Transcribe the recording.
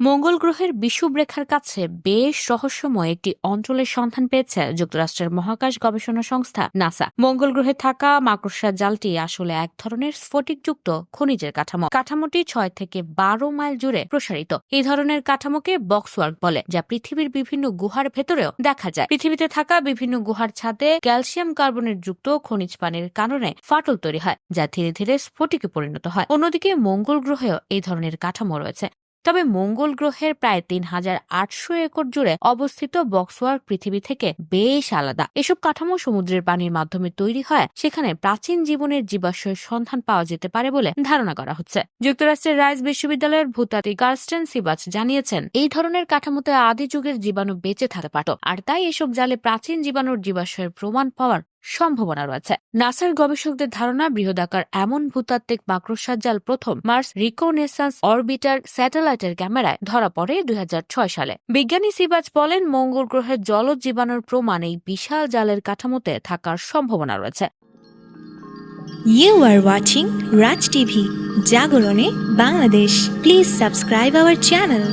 মঙ্গল গ্রহের বিষুবরেখার কাছে বেশ রহস্যময় একটি অঞ্চলের সন্ধান পেয়েছে যুক্তরাষ্ট্রের মহাকাশ গবেষণা সংস্থা নাসা। মঙ্গল গ্রহে থাকা মাকড়সার জালটি আসলে এক ধরনের স্ফটিকযুক্ত খনিজের কাঠামো। কাঠামোটি ছয় থেকে বারো মাইল জুড়ে প্রসারিত। এই ধরনের কাঠামোকে বক্সওয়ার্ক বলে, যা পৃথিবীর বিভিন্ন গুহার ভেতরেও দেখা যায়। পৃথিবীতে থাকা বিভিন্ন গুহার ছাদে ক্যালসিয়াম কার্বনেট যুক্ত খনিজ পানির কারণে ফাটল তৈরি হয়, যা ধীরে ধীরে স্ফটিকে পরিণত হয়। অন্যদিকে মঙ্গল গ্রহেও এই ধরনের কাঠামো রয়েছে। তবে মঙ্গল গ্রহের প্রায় তিন হাজার আটশো একর জুড়ে অবস্থিত বক্সওয়ার্ক পৃথিবী থেকে বেশ আলাদা। এসব কাঠামো সমুদ্রের পানির মাধ্যমে তৈরি হয়, সেখানে প্রাচীন জীবনের জীবাশ্মের সন্ধান পাওয়া যেতে পারে বলে ধারণা করা হচ্ছে। যুক্তরাষ্ট্রের রাইস বিশ্ববিদ্যালয়ের ভূতাত্ত্বিক কার্স্টেন সিবাচ জানিয়েছেন, এই ধরনের কাঠামোতে আদি যুগের জীবাণু বেঁচে থাকতে পারত আর তাই এসব জালে প্রাচীন জীবাণুর জীবাশ্মের প্রমাণ পাওয়ার সম্ভাবনা রয়েছে নাসার গবেষকদের ধারণা বৃহদাকার এমন ভূতাত্ত্বিক মাকড়সার জাল প্রথম মার্স রিকোনেসান্স অরবিটার স্যাটেলাইটের ক্যামেরায় ধরা পড়ে দুই সালে বিজ্ঞানী সিবাজ বলেন মঙ্গল গ্রহের জলজ জীবাণুর প্রমাণ এই বিশাল জালের কাঠামোতে থাকার সম্ভাবনা রয়েছে You are watching Raj TV, Jagorone, Bangladesh. Please subscribe our channel.